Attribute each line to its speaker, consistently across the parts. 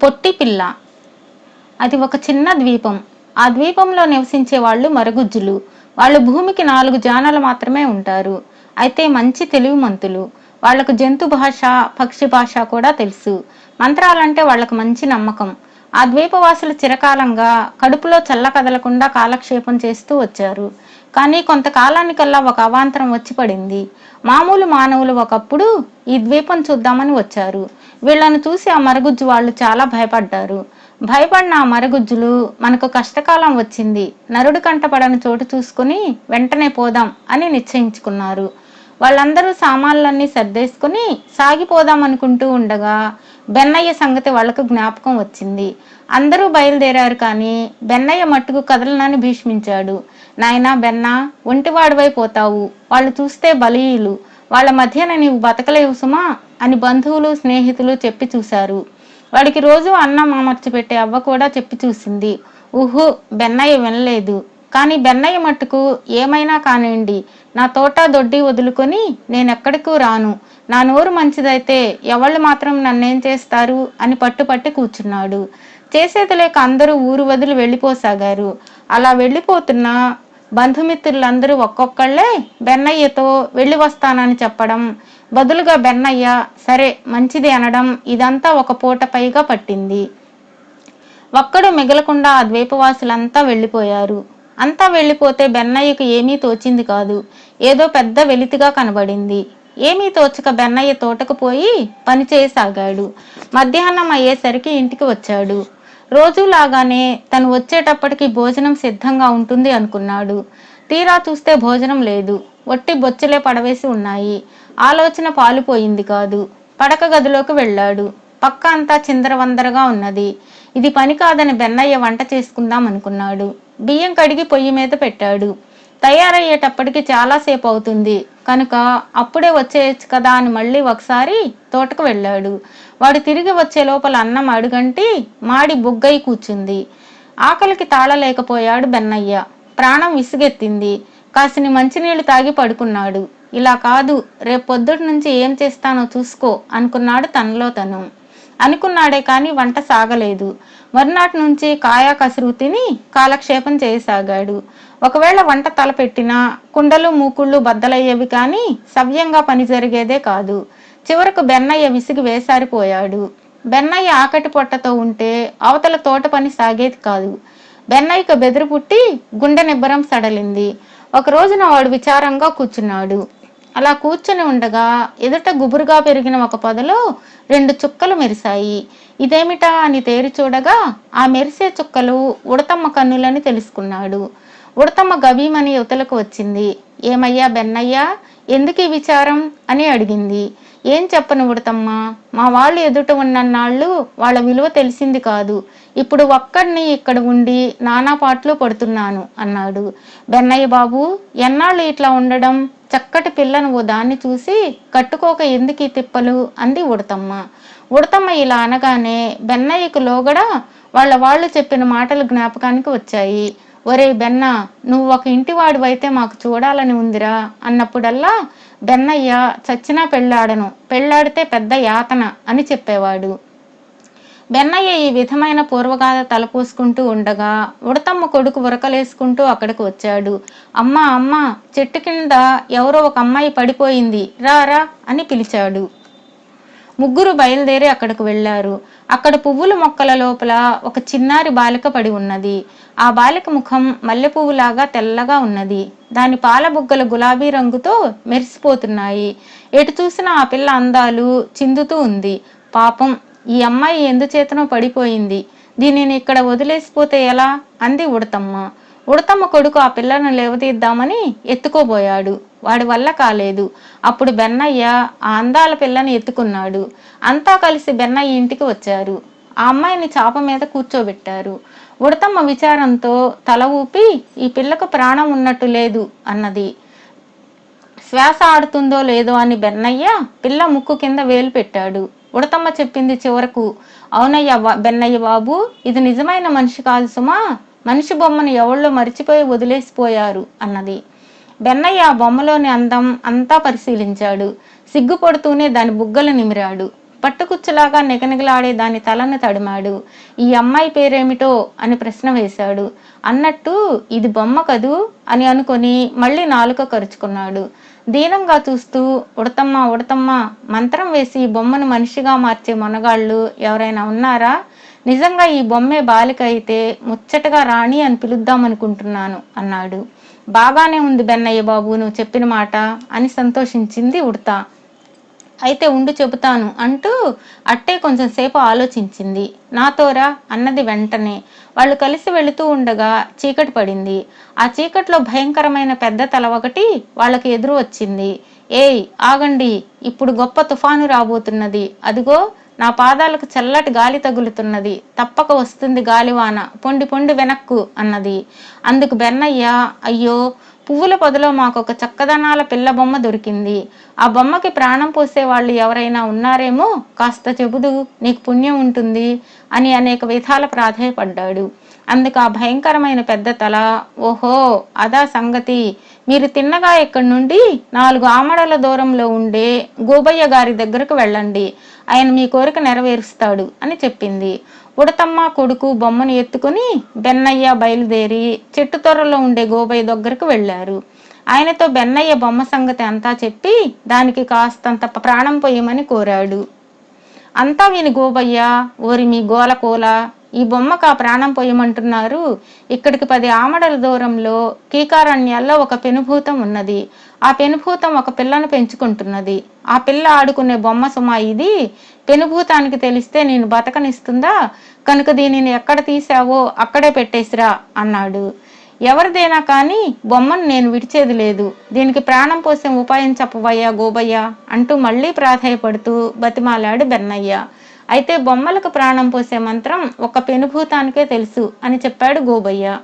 Speaker 1: పొట్టి పిల్ల. అది ఒక చిన్న ద్వీపం. ఆ ద్వీపంలో నివసించే వాళ్ళు మరుగుజ్జులు. వాళ్ళు భూమికి నాలుగు జానాలు మాత్రమే ఉంటారు. అయితే మంచి తెలివిమంతులు వాళ్ళకు జంతు భాష పక్షి భాష కూడా తెలుసు. మంత్రాలంటే వాళ్ళకు మంచి నమ్మకం. ఆ ద్వీపవాసులు చిరకాలంగా కడుపులో చల్ల కదలకుండా కాలక్షేపం చేస్తూ వచ్చారు. కానీ కొంతకాలానికల్లా ఒక అవాంతరం వచ్చి పడింది. మామూలు మానవులు ఒకప్పుడు ఈ ద్వీపం చూద్దామని వచ్చారు. వీళ్ళను చూసి ఆ మరుగుజ్జు వాళ్ళు చాలా భయపడ్డారు. భయపడిన ఆ మరగుజ్జులు మనకు కష్టకాలం వచ్చింది. నరుడు కంటపడని చోటు చూసుకుని వెంటనే పోదాం అని నిశ్చయించుకున్నారు. వాళ్ళందరూ సామాన్లన్నీ సర్దేసుకుని సాగిపోదాం అనుకుంటూ ఉండగా బెన్నయ్య సంగతి వాళ్ళకు జ్ఞాపకం వచ్చింది. అందరూ బయలుదేరారు కానీ బెన్నయ్య మట్టుకు కదలనని భీష్మించాడు. నాయనా బెన్న ఒంటివాడివై పోతావు. వాళ్ళు చూస్తే బలీయులు. వాళ్ళ మధ్యన నీవు బతకలేవు సుమా అని బంధువులు స్నేహితులు చెప్పి చూశారు. వాడికి రోజు అన్నం అమర్చి పెట్టే అవ్వ కూడా చెప్పి చూసింది. ఊహు బెన్నయ్య వినలేదు. కానీ బెన్నయ్య మట్టుకు ఏమైనా కానివ్వండి నా తోట దొడ్డి వదులుకొని నేనెక్కడికి రాను. నా నోరు మంచిదైతే ఎవళ్ళు మాత్రం నన్నేం చేస్తారు అని పట్టుపట్టి కూర్చున్నాడు. చేసేది లేక అందరూ ఊరు వదిలి వెళ్ళిపోసాగారు. అలా వెళ్ళిపోతున్నా బంధుమిత్రులందరూ ఒక్కొక్కళ్ళే బెన్నయ్యతో వెళ్ళి వస్తానని చెప్పడం. బదులుగా బెన్నయ్య సరే మంచిది అనడం ఇదంతా ఒక పూట పైగా పట్టింది. ఒక్కడు మిగలకుండా ఆ ద్వీపవాసులంతా వెళ్ళిపోయారు. అంతా వెళ్ళిపోతే బెన్నయ్యకు ఏమీ తోచింది కాదు. ఏదో పెద్ద వెలితిగా కనబడింది. ఏమీ తోచక బెన్నయ్య తోటకు పోయి పనిచేయసాగాడు మధ్యాహ్నం అయ్యేసరికి ఇంటికి వచ్చాడు. రోజులాగానే తను వచ్చేటప్పటికి భోజనం సిద్ధంగా ఉంటుంది అనుకున్నాడు. తీరా చూస్తే భోజనం లేదు. వట్టి బొచ్చలే పడవేసి ఉన్నాయి. ఆలోచన పాలుపోయింది కాదు. పడక గదిలోకి వెళ్ళాడు. పక్క అంతా చిందరవందరగా ఉన్నది. ఇది పని కాదని బెన్నయ్య వంట చేసుకుందాం అనుకున్నాడు. బియ్యం కడిగి పొయ్యి మీద పెట్టాడు. తయారయ్యేటప్పటికి చాలాసేపు అవుతుంది. కనుక అప్పుడే వచ్చేయచ్చు కదా అని మళ్ళీ ఒకసారి తోటకు వెళ్ళాడు. వాడు తిరిగి వచ్చే లోపల అన్నం అడుగంటి మాడి బుగ్గై కూర్చుంది. ఆకలికి తాళలేకపోయాడు బెన్నయ్య. ప్రాణం విసుగెత్తింది. కాసిని మంచినీళ్ళు తాగి పడుకున్నాడు. ఇలా కాదు రేపు నుంచి ఏం చేస్తానో చూసుకో అనుకున్నాడు తనలో తను. అనుకున్నాడే కానీ వంట సాగలేదు. మరునాటి నుంచి కాయా కసురు తిని కాలక్షేపం చేయసాగాడు. ఒకవేళ వంట తలపెట్టినా కుండలు మూకుళ్ళు బద్దలయ్యేవి కానీ సవ్యంగా పని జరిగేదే కాదు. చివరకు బెన్నయ్య విసిగి వేసారిపోయాడు. బెన్నయ్య ఆకటి పొట్టతో ఉంటే అవతల తోట పని సాగేది కాదు. బెన్నయ్యకు బెదిరి పుట్టి గుండె నిబ్బరం సడలింది. ఒక రోజున వాడు విచారంగా కూర్చున్నాడు. అలా కూర్చుని ఉండగా ఎదుట గుబురుగా పెరిగిన ఒక పొదలో రెండు చుక్కలు మెరిశాయి. ఇదేమిటా అని తేరి చూడగా ఆ మెరిసే చుక్కలు ఉడతమ్మ కన్నులని తెలుసుకున్నాడు. ఉడతమ్మ గభీమని యువతలకు వచ్చింది. ఏమయ్యా బెన్నయ్యా ఎందుకు ఈ విచారం? అని అడిగింది. ఏం చెప్పను ఉడతమ్మ మా వాళ్ళు ఎదుట ఉన్నన్నాళ్ళు వాళ్ళ విలువ తెలిసింది కాదు. ఇప్పుడు ఒక్కడిని ఇక్కడ ఉండి నానా పాటలు పడుతున్నాను అన్నాడు. బెన్నయ్య బాబు ఎన్నాళ్ళు ఇట్లా ఉండడం? చక్కటి పిల్లను ఓ దాన్ని చూసి కట్టుకోక ఎందుకు ఈ తిప్పలు? అంది ఉడతమ్మ. ఉడతమ్మ ఇలా అనగానే బెన్నయ్యకు లోగడ వాళ్ళ వాళ్ళు చెప్పిన మాటలు జ్ఞాపకానికి వచ్చాయి. ఒరే బెన్న నువ్వు ఒక ఇంటివాడివైతే మాకు చూడాలని ఉందిరా అన్నప్పుడల్లా బెన్నయ్య చచ్చినా పెళ్ళాడను పెళ్ళాడితే పెద్ద యాతన అని చెప్పేవాడు. బెన్నయ్య ఈ విధమైన పూర్వగాథ తలపోసుకుంటూ ఉండగా ఉడతమ్మ కొడుకు ఉరకలేసుకుంటూ అక్కడికి వచ్చాడు. అమ్మ అమ్మ చెట్టు కింద ఎవరో ఒక అమ్మాయి పడిపోయింది రా రా అని పిలిచాడు. ముగ్గురు బయలుదేరి అక్కడికి వెళ్ళారు. అక్కడ పువ్వుల మొక్కల లోపల ఒక చిన్నారి బాలిక పడి ఉన్నది. ఆ బాలిక ముఖం మల్లె పువ్వులాగా తెల్లగా ఉన్నది. దాని పాల బుగ్గలు గులాబీ రంగుతో మెరిసిపోతున్నాయి. ఎటు చూసినా ఆ పిల్ల అందాలు చిందుతూ ఉంది. పాపం ఈ అమ్మాయి ఎందుచేతనో పడిపోయింది. దీనిని ఇక్కడ వదిలేసిపోతే ఎలా? అంది ఉడతమ్మ. ఉడతమ్మ కొడుకు ఆ పిల్లను లేవదీద్దామని ఎత్తుకోబోయాడు. వాడి వల్ల కాలేదు. అప్పుడు బెన్నయ్య ఆ అందాల పిల్లని ఎత్తుకున్నాడు. అంతా కలిసి బెన్నయ్య ఇంటికి వచ్చారు. ఆ అమ్మాయిని చాప మీద కూర్చోబెట్టారు. ఉడతమ్మ విచారంతో తల ఊపి ఈ పిల్లకు ప్రాణం ఉన్నట్టు లేదు అన్నది. శ్వాస ఆడుతుందో లేదో అని బెన్నయ్య పిల్ల ముక్కు కింద వేలు పెట్టాడు. ఉడతమ్మ చెప్పింది చివరకు అవునయ్య బెన్నయ్య బాబు ఇది నిజమైన మనిషి కాదు సుమా. మనిషి బొమ్మను ఎవళ్ళో మరిచిపోయి వదిలేసిపోయారు అన్నది. బెన్నయ్య ఆ బొమ్మలోని అందం అంతా పరిశీలించాడు. సిగ్గుపడుతూనే దాని బుగ్గలు నిమిరాడు. పట్టుకుచ్చలాగా నిగనిగలాడే దాని తలను తడిమాడు. ఈ అమ్మాయి పేరేమిటో అని ప్రశ్న వేశాడు. అన్నట్టు ఇది బొమ్మ కదూ అని అనుకొని మళ్ళీ నాలుక కరుచుకున్నాడు. దీనంగా చూస్తూ ఉడతమ్మ ఉడతమ్మ మంత్రం వేసి బొమ్మను మనిషిగా మార్చే మొనగాళ్ళు ఎవరైనా ఉన్నారా? నిజంగా ఈ బొమ్మే బాలిక అయితే ముచ్చటగా రాణి అని పిలుద్దామనుకుంటున్నాను అన్నాడు. బాగానే ఉంది బెన్నయ్య బాబు నువ్వు చెప్పిన మాట అని సంతోషించింది ఉడతా. అయితే ఉండు చెబుతాను అంటూ అట్టే కొంచెం సేపు ఆలోచించింది. నాతోరా అన్నది వెంటనే. వాళ్ళు కలిసి వెళుతూ ఉండగా చీకటి పడింది. ఆ చీకట్లో భయంకరమైన పెద్ద తల ఒకటి వాళ్ళకి ఎదురు వచ్చింది. ఏయ్ ఆగండి ఇప్పుడు గొప్ప తుఫాను రాబోతున్నది. అదిగో నా పాదాలకు చల్లటి గాలి తగులుతున్నది. తప్పక వస్తుంది గాలివాన. పొండి పొండి వెనక్కు అన్నది. అందుకు బెన్నయ్య అయ్యో పువ్వుల పొదలో మాకు ఒక చక్కదనాల పిల్ల బొమ్మ దొరికింది. ఆ బొమ్మకి ప్రాణం పోసే వాళ్ళు ఎవరైనా ఉన్నారేమో? కాస్త చెబుదు నీకు పుణ్యం ఉంటుంది అని అనేక విధాల ప్రాధాయపడ్డాడు. అందుకు ఆ భయంకరమైన పెద్ద తల ఓహో అదా సంగతి. మీరు తిన్నగా ఇక్కడి నుండి నాలుగు ఆమడల దూరంలో ఉండే గోబయ్య గారి దగ్గరకు వెళ్ళండి. ఆయన మీ కోరిక నెరవేరుస్తాడు అని చెప్పింది. ఉడతమ్మ కొడుకు బొమ్మను ఎత్తుకుని బెన్నయ్య బయలుదేరి చెట్టు తొర్రలో ఉండే గోబయ్య దగ్గరకు వెళ్ళారు. ఆయనతో బెన్నయ్య బొమ్మ సంగతి అంతా చెప్పి దానికి కాస్తంత ప్రాణం పోయమని కోరాడు. అంతా విని గోబయ్య ఓరి మీ గోలకోల ఈ బొమ్మకు ఆ ప్రాణం పోయమంటున్నారు. ఇక్కడికి పది ఆమడల దూరంలో కీకారణ్యాల్లో ఒక పెనుభూతం ఉన్నది. ఆ పెనుభూతం ఒక పిల్లను పెంచుకుంటున్నది. ఆ పిల్ల ఆడుకునే బొమ్మ సుమా ఇది. పెనుభూతానికి తెలిస్తే నేను బతకనిస్తుందా? కనుక దీనిని ఎక్కడ తీసావో అక్కడే పెట్టేసిరా అన్నాడు. ఎవరిదైనా కానీ బొమ్మను నేను విడిచేది లేదు. దీనికి ప్రాణం పోసే ఉపాయం చెప్పవయ్యా గోబయ్య అంటూ మళ్ళీ ప్రాధాయపడుతూ బతిమాలాడు బెన్నయ్య. అయితే బొమ్మలకు ప్రాణం పోసే మంత్రం ఒక పెనుభూతానికే తెలుసు అని చెప్పాడు గోబయ్య.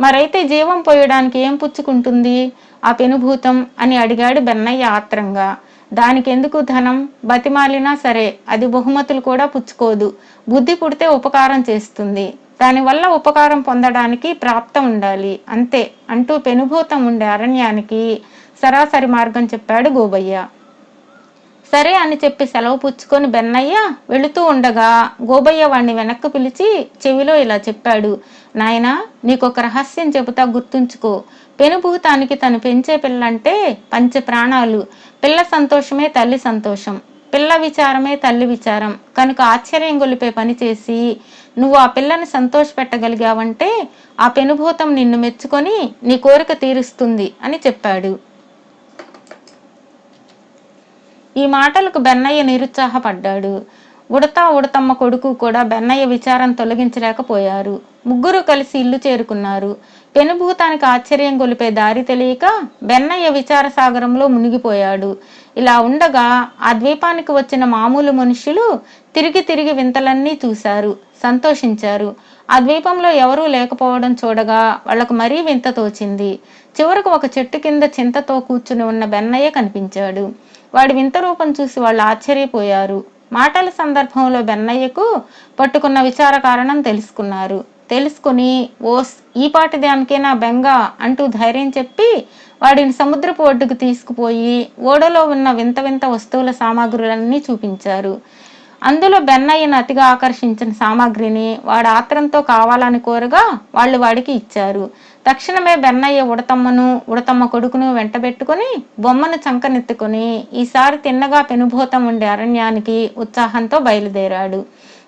Speaker 1: మరైతే జీవం పోయడానికి ఏం పుచ్చుకుంటుంది? ఆ పెనుభూతం అని అడిగాడు బెన్నయ్య ఆత్రంగా. దానికెందుకు ధనం? బతిమాలినా సరే అది బహుమతులు కూడా పుచ్చుకోదు. బుద్ధి పుడితే ఉపకారం చేస్తుంది. దానివల్ల ఉపకారం పొందడానికి ప్రాప్తం ఉండాలి. అంతే అంటూ పెనుభూతం ఉండే అరణ్యానికి సరాసరి మార్గం చెప్పాడు గోబయ్య. సరే అని చెప్పి సెలవు పుచ్చుకొని బెన్నయ్య వెళుతూ ఉండగా గోబయ్య వాణ్ణి వెనక్కు పిలిచి చెవిలో ఇలా చెప్పాడు. నాయనా నీకొక రహస్యం చెబుతా గుర్తుంచుకో. పెనుభూతానికి తను పెంచే పిల్లంటే పంచ ప్రాణాలు. పిల్ల సంతోషమే తల్లి సంతోషం. పిల్ల విచారమే తల్లి విచారం. కనుక ఆశ్చర్యం గొలిపే పని చేసి నువ్వు ఆ పిల్లని సంతోషపెట్టగలిగావంటే ఆ పెనుభూతం నిన్ను మెచ్చుకొని నీ కోరిక తీరుస్తుంది అని చెప్పాడు. ఈ మాటలకు బెన్నయ్య నిరుత్సాహపడ్డాడు. ఉడతా ఉడతమ్మ కొడుకు కూడా బెన్నయ్య విచారం తొలగించలేకపోయారు. ముగ్గురు కలిసి ఇల్లు చేరుకున్నారు. పెనుభూతానికి ఆశ్చర్యం గొలిపే దారి తెలియక బెన్నయ్య విచార సాగరంలో మునిగిపోయాడు. ఇలా ఉండగా ఆ ద్వీపానికి వచ్చిన మామూలు మనుషులు తిరిగి తిరిగి వింతలన్నీ చూశారు సంతోషించారు. ఆ ద్వీపంలో ఎవరూ లేకపోవడం చూడగా వాళ్ళకు మరీ వింత తోచింది. చివరకు ఒక చెట్టు కింద చింతతో కూర్చుని ఉన్న బెన్నయ్య కనిపించాడు. వాడి వింత రూపం చూసి వాళ్ళు ఆశ్చర్యపోయారు. మాటల సందర్భంలో బెన్నయ్యకు పట్టుకున్న విచార కారణం తెలుసుకున్నారు. తెలుసుకుని ఓస్ ఈ పాటి దానికేనా బెంగ అంటూ ధైర్యం చెప్పి వాడిని సముద్రపు ఒడ్డుకు తీసుకుపోయి ఓడలో ఉన్న వింత వింత వస్తువుల సామాగ్రులన్నీ చూపించారు. అందులో బెన్నయ్యను అతిగా ఆకర్షించిన సామాగ్రిని వాడు ఆత్రంతో కావాలని కోరగా వాళ్ళు వాడికి ఇచ్చారు. తక్షణమే బెన్నయ్య ఉడతమ్మను ఉడతమ్మ కొడుకును వెంటబెట్టుకుని బొమ్మను చంకనెత్తుకుని ఈసారి తిన్నగా పెనుభూతం ఉండే అరణ్యానికి ఉత్సాహంతో బయలుదేరాడు.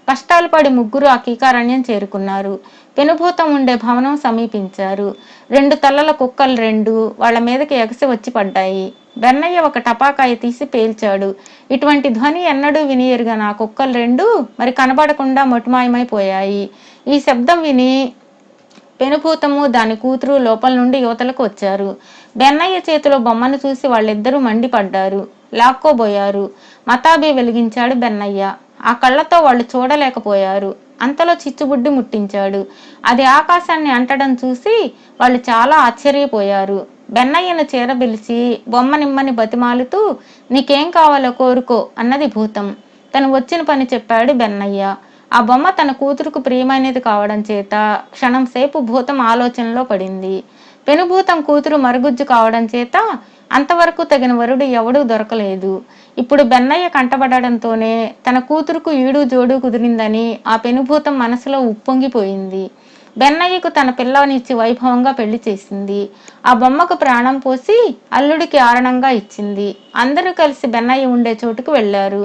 Speaker 1: కష్టాలు పడి ముగ్గురు ఆ కీకారణ్యం చేరుకున్నారు. పెనుభూతం ఉండే భవనం సమీపించారు. రెండు తలల కుక్కలు రెండు వాళ్ళ మీదకి ఎగసి వచ్చి పడ్డాయి. బెన్నయ్య ఒక టపాకాయ తీసి పేల్చాడు. ఇటువంటి ధ్వని ఎన్నడూ వినియరుగా నా కుక్కలు రెండు మరి కనబడకుండా మొటిమాయమైపోయాయి. ఈ శబ్దం విని పెనుభూతము దాని కూతురు లోపల నుండి యువతలకు వచ్చారు. బెన్నయ్య చేతిలో బొమ్మను చూసి వాళ్ళిద్దరూ మండిపడ్డారు. లాక్కోబోయారు. మతాబి వెలిగించాడు బెన్నయ్య ఆ కళ్ళతో వాళ్ళు చూడలేకపోయారు. అంతలో చిచ్చుబుడ్డి ముట్టించాడు. అది ఆకాశాన్ని అంటడం చూసి వాళ్ళు చాలా ఆశ్చర్యపోయారు. బెన్నయ్యను చేరబిలిచి బొమ్మ నిమ్మని బతిమాలుతూ నీకేం కావాలో కోరుకో అన్నది భూతం. తను వచ్చిన పని చెప్పాడు బెన్నయ్య. ఆ బొమ్మ తన కూతురుకు ప్రియమైనది కావడం చేత క్షణం సేపు భూతం ఆలోచనలో పడింది. పెనుభూతం కూతురు మరుగుజ్జు కావడం చేత అంతవరకు తగిన వరుడు ఎవడూ దొరకలేదు. ఇప్పుడు బెన్నయ్య కంటబడడంతోనే తన కూతురుకు ఈడు జోడు కుదిరిందని ఆ పెనుభూతం మనసులో ఉప్పొంగిపోయింది. బెన్నయ్యకు తన పిల్లనిచ్చి వైభవంగా పెళ్ళి చేసింది. ఆ బొమ్మకు ప్రాణం పోసి అల్లుడికి ఆరణంగా ఇచ్చింది. అందరూ కలిసి బెన్నయ్య ఉండే చోటుకు వెళ్ళారు.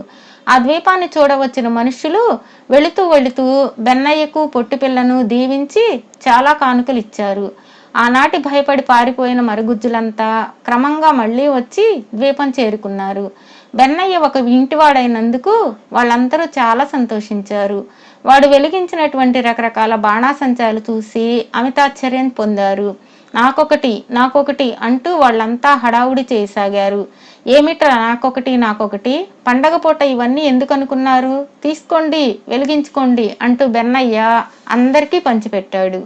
Speaker 1: ఆ ద్వీపాన్ని చూడవచ్చిన మనుషులు వెళుతూ వెళుతూ బెన్నయ్యకు పొట్టిపిల్లను దీవించి చాలా కానుకలు ఇచ్చారు ఆనాటి భయపడి పారిపోయిన మరుగుజ్జులంతా క్రమంగా మళ్ళీ వచ్చి ద్వీపం చేరుకున్నారు. బెన్నయ్య ఒక ఇంటివాడైనందుకు వాళ్ళందరూ చాలా సంతోషించారు. వాడు వెలిగించినటువంటి రకరకాల బాణాసంచాలు చూసి అమితాశ్చర్యం పొందారు. నాకొకటి నాకొకటి అంటూ వాళ్ళంతా హడావుడి చేయసాగారు. ఏమిట్రా నాకొకటి నాకొకటి? పండగ పూట ఇవన్నీ ఎందుకు అనుకున్నారు తీసుకోండి వెలిగించుకోండి అంటూ బెన్నయ్య అందరికీ పంచిపెట్టాడు.